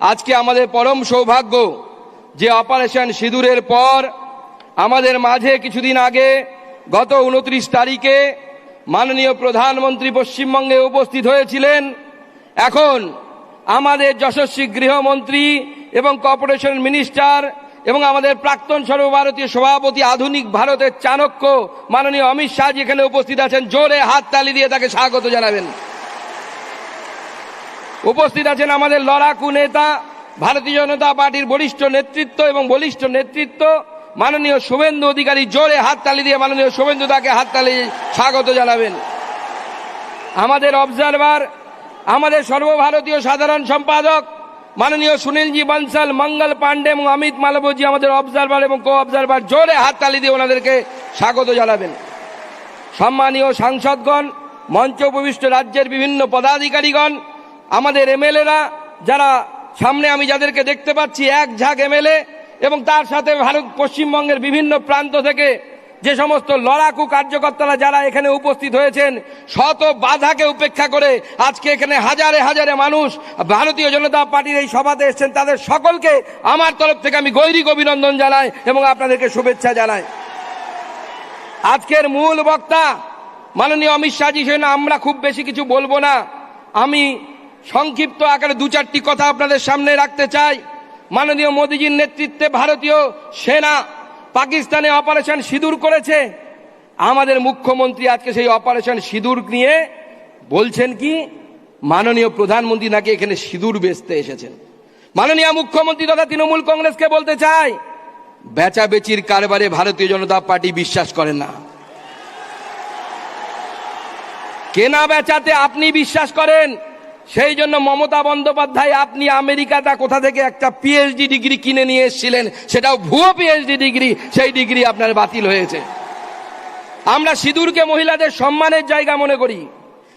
আজকে আমাদের পরম সৌভাগ্য যে অপারেশন সিঁদুরের পর আমাদের মাঝে কিছুদিন আগে গত উনত্রিশ তারিখে মাননীয় প্রধানমন্ত্রী পশ্চিমবঙ্গে উপস্থিত হয়েছিলেন। এখন আমাদের যশস্বী গৃহমন্ত্রী এবং কর্পোরেশন মিনিস্টার এবং আমাদের প্রাক্তন সর্বভারতীয় সভাপতি আধুনিক ভারতের চাণক্য মাননীয় অমিত শাহ যেখানে উপস্থিত আছেন, জোরে হাততালি দিয়ে তাকে স্বাগত জানাবেন। উপস্থিত আছেন আমাদের লড়াকু নেতা, ভারতীয় জনতা পার্টির বলিষ্ঠ নেতৃত্ব এবং বলিষ্ঠ নেতৃত্ব, মাননীয় শুভেন্দু অধিকারী জোরে হাততালি দিয়ে মাননীয় শুভেন্দু তাকে হাততালি স্বাগত জানাবেন। আমাদের অবজারভার আমাদের সর্বভারতীয় সাধারণ সম্পাদক, মাননীয় সুনীলজি বনসাল, মঙ্গল পান্ডে এবং অমিত মালবজি আমাদের অবজারভার এবং কো অবজারভার জোরে হাততালি দিয়ে ওনাদেরকে স্বাগত জানাবেন। সম্মানীয় সাংসদগণ, মঞ্চ উপবিষ্ট রাজ্যের বিভিন্ন পদাধিকারীগণ আমাদের এমএলএরা যারা সামনে আমি যাদেরকে দেখতে পাচ্ছি, এক ঝাঁক এমএলএ এবং তার সাথে ভারত পশ্চিমবঙ্গের বিভিন্ন প্রান্ত থেকে যে সমস্ত লড়াকু কার্যকর্তারা যারা এখানে উপস্থিত হয়েছেন, শত বাধাকে উপেক্ষা করে আজকে এখানে হাজারে হাজারে মানুষ ভারতীয় জনতা পার্টির এই সভাতে এসেছেন। তাদের সকলকে আমার তরফ থেকে আমি গৈরিক অভিনন্দন জানাই এবং আপনাদেরকে শুভেচ্ছা জানাই। আজকের মূল বক্তা মাননীয় অমিত শাহজি, সেজন্য আমরা খুব বেশি কিছু বলব না। আমি সংক্ষিপ্ত আকারে দু চারটি কথা আপনাদের সামনে রাখতে চাই। মাননীয় মোদীজির নেতৃত্বে ভারতীয় সেনা পাকিস্তানে অপারেশন সিঁদুর করেছে। আমাদের মুখ্যমন্ত্রী আজকে সেই অপারেশন সিঁদুর নিয়ে বলছেন কি, মাননীয় প্রধানমন্ত্রী নাকি এখানে সিঁদুর বেচতে এসেছেন। মাননীয় মুখ্যমন্ত্রী তথা তৃণমূল কংগ্রেসকে বলতে চাই বেচা বেচির কারবারে ভারতীয় জনতা পার্টি বিশ্বাস করে না। কেনা বেচাতে আপনি বিশ্বাস করেন? সেই জন্য মমতা বন্দ্যোপাধ্যায়, আপনি আমেরিকাটা কোথা থেকে একটা পিএইচডি ডিগ্রি কিনে নিয়ে এসেছিলেন? সেটাও ভুয়ো পিএইচডি ডিগ্রি, সেই ডিগ্রি আপনার বাতিল হয়েছে। আমরা সিঁদুরকে মহিলাদের সম্মানের জায়গা মনে করি।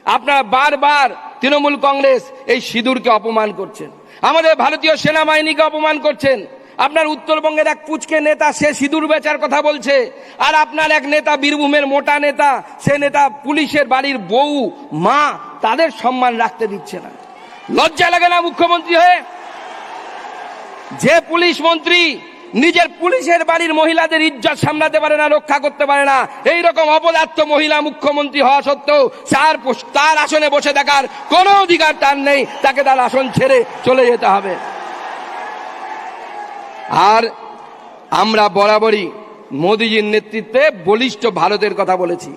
আপনারা বারবার তৃণমূল কংগ্রেস এই সিঁদুরকে অপমান করছেন। আমাদের ভারতীয় সেনাবাহিনীকে অপমান করছেন। আপনার উত্তরবঙ্গের এক পুচকে নেতা, সে সিঁদুর বেচার কথা বলছে। আর আপনার এক নেতা, বীরভূমের মোটা নেতা, সে নেতা পুলিশের বাড়ির বউ, মা, তাদের সম্মান রাখতে দিচ্ছে না। লজ্জা লাগে না মুখ্যমন্ত্রী হয়ে? যে পুলিশ মন্ত্রী নিজের পুলিশের বাড়ির মহিলাদের ইজ্জত সামলাতে পারে না, রক্ষা করতে পারে না এই রকম অপদার্থ মহিলা মুখ্যমন্ত্রী হওয়া সত্ত্বেও তার তার আসনে বসে থাকার কোনো অধিকার তার নেই, তাকে তার আসন ছেড়ে চলে যেতে হবে। আর আমরা বরাবরই মোদীজির নেতৃত্বে বলিষ্ঠ ভারতের কথা বলেছি।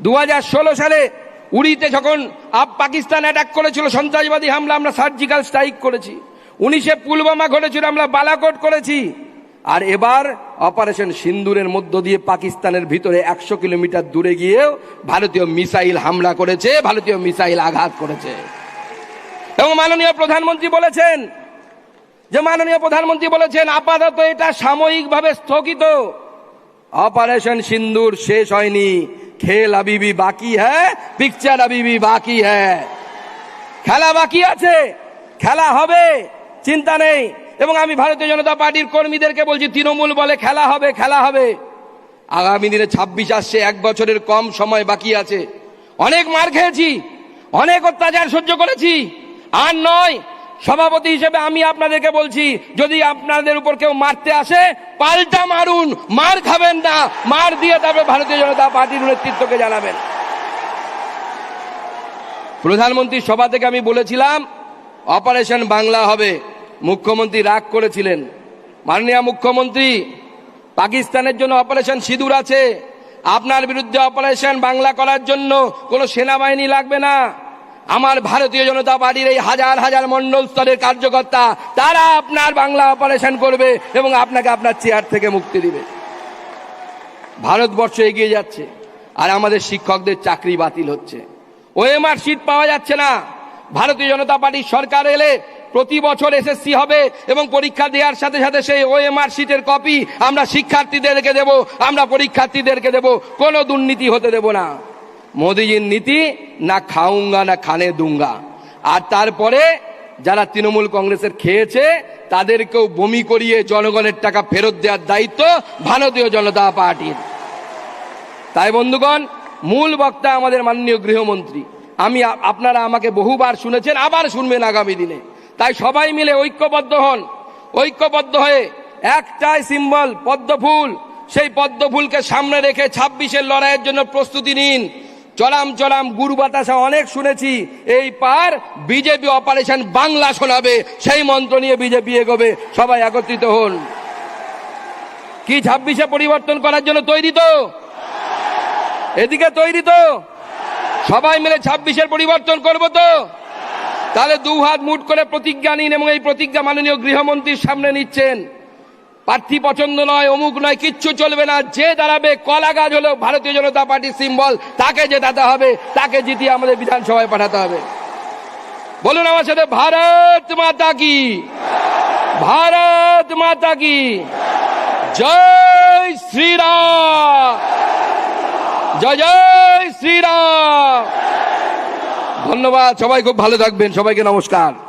দু হাজার ষোলো সালে উড়িতে যখন আপ পাকিস্তান অ্যাটাক করেছিল, সন্ত্রাসবাদী হামলা আমরা সার্জিক্যাল স্ট্রাইক করেছি। উনিশে পুলবামা ঘটেছিল, আমরা বালাকোট করেছি। আর এবার অপারেশন সিন্দুরের মধ্য দিয়ে পাকিস্তানের ভিতরে একশো কিলোমিটার দূরে গিয়েও ভারতীয় মিসাইল হামলা করেছে, ভারতীয় মিসাইল আঘাত করেছে। এবং মাননীয় প্রধানমন্ত্রী বলেছেন যে মাননীয় প্রধানমন্ত্রী বলেছেন, আপাতত এটা সাময়িকভাবে স্থগিত। অপারেশন সিন্দুর শেষ হয়নি। খেল আবিবি বাকি হ্যাঁ? পিকচার আবিবি বাকি হ্যাঁ? খেলা বাকি আছে। খেলা হবে, চিন্তা নেই। এবং আমি ভারতীয় জনতা পার্টির কর্মীদেরকে বলছি, তৃণমূল বলে খেলা হবে খেলা হবে। আগামী দিনে ছাব্বিশ আসছে, এক বছরের কম সময় বাকি আছে। অনেক মার খেয়েছি, অনেক অত্যাচার সহ্য করেছি। আর নয় সভাপতি হিসেবে আমি আপনাদেরকে বলছি, যদি আপনাদের উপর কেউ মারতে আসে, পাল্টা মারুন, মার খাবেন না, মার দিয়ে তারপরে ভারতীয় জনতা পার্টির নেতৃত্বকে জানাবেন। প্রধানমন্ত্রী সভা থেকে আমি বলেছিলাম, অপারেশন বাংলা হবে। মুখ্যমন্ত্রী রাগ করেছিলেন। মাননীয় মুখ্যমন্ত্রী, পাকিস্তানের জন্য অপারেশন সিঁদুর আছে। আপনার বিরুদ্ধে অপারেশন বাংলা করার জন্য কোনো সেনাবাহিনী লাগবে না। আমার ভারতীয় জনতা পার্টির এই হাজার হাজার মন্ডল স্তরের কার্যকর্তা, তারা আপনার বাংলা অপারেশন করবে এবং আপনাকে আপনার চেয়ার থেকে মুক্তি দিবে। ভারতবর্ষ এগিয়ে যাচ্ছে, আর আমাদের শিক্ষকদের চাকরি বাতিল হচ্ছে। ওএমআর সিট পাওয়া যাচ্ছে না। ভারতীয় জনতা পার্টির সরকার এলে প্রতি বছর এসএসসি হবে এবং পরীক্ষা দেওয়ার সাথে সাথে সেই ওএমআর সিটের কপি আমরা শিক্ষার্থীদেরকে দেব, আমরা পরীক্ষার্থীদেরকে দেব, কোনো দুর্নীতি হতে দেব না। মোদিজির নীতি, না খাউঙ্গা, না খানে দুঙ্গা। আর তারপরে যারা তৃণমূল কংগ্রেসের খেয়েছে, তাদেরকেও বমি করিয়ে জনগণের টাকা ফেরত দেওয়ার দায়িত্ব ভারতীয় জনতা পার্টির। তাই বন্ধুগণ, মূল বক্তা আমাদের মাননীয় গৃহমন্ত্রী। আমি আপনারা আমাকে বহুবার শুনেছেন, আবার শুনবেন আগামী দিনে। তাই সবাই মিলে ঐক্যবদ্ধ হন। ঐক্যবদ্ধ হয়ে একটাই সিম্বল পদ্মফুল সেই পদ্মফুলকে সামনে রেখে ছাব্বিশের লড়াইয়ের জন্য প্রস্তুতি নিন। চলাম চলাম, গুরু বাতাসা অনেক শুনেছি। এই পার বিজেপি অপারেশন বাংলা শোনাবে। সেই মন্ত্র নিয়ে বিজেপি এগোবে। সবাই একত্রিত হন। কি ছাব্বিশে পরিবর্তন করার জন্য তৈরি তো? এদিকে তৈরি তো? সবাই মিলে ছাব্বিশের পরিবর্তন করব তো? তাহলে দু হাত মুট করে প্রতিজ্ঞা নিন এবং এই প্রতিজ্ঞা মাননীয় গৃহমন্ত্রীর সামনে নিচ্ছেন। প্রার্থী পছন্দ নয়, অমুক নয়, কিচ্ছু চলবে না। যে দাঁড়াবে কলা গাছ হলো ভারতীয় জনতা পার্টির সিম্বল। তাকে জেতাতে হবে, তাকে জিতিয়ে আমাদের বিধানসভায় পাঠাতে হবে। বলুন আমার সাথে, ভারত মাতা কি? ভারত মাতা কি? জয় শ্রীরাম! জয় জয় শ্রীরাম! ধন্যবাদ, সবাই খুব ভালো থাকবেন, সবাইকে নমস্কার।